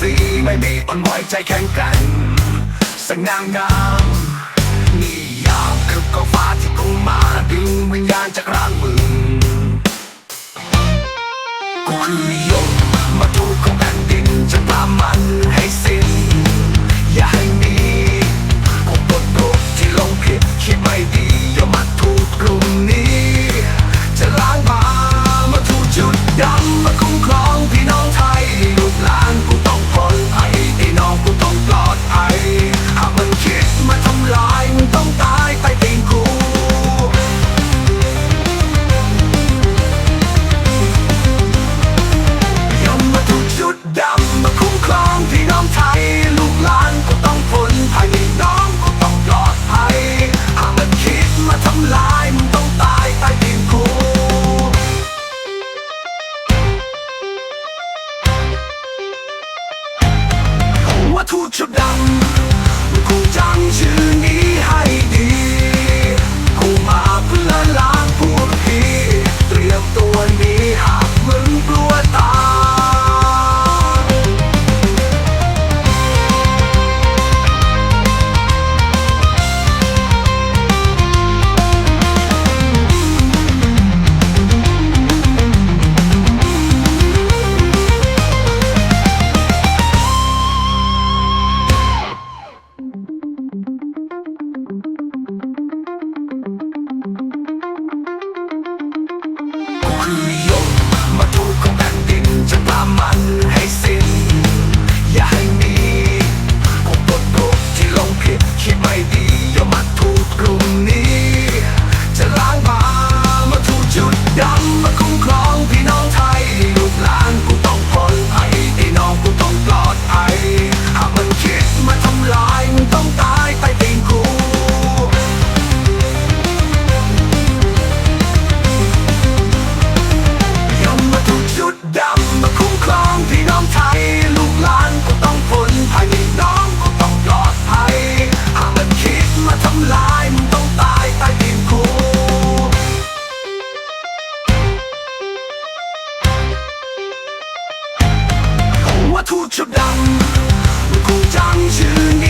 สีไม่มีอ่อนไหวใจแข็งกร่งสง่างามนี่ยามคือกองฟ้าที่พุ่งมาดึงวิญญาณจากร่างมึงกูคือยมมาดูของแผ่นดินจะตามมันให้สิ้น ทูตชุดดำ มันให้สิ้น ดังกูจังชื่อนี้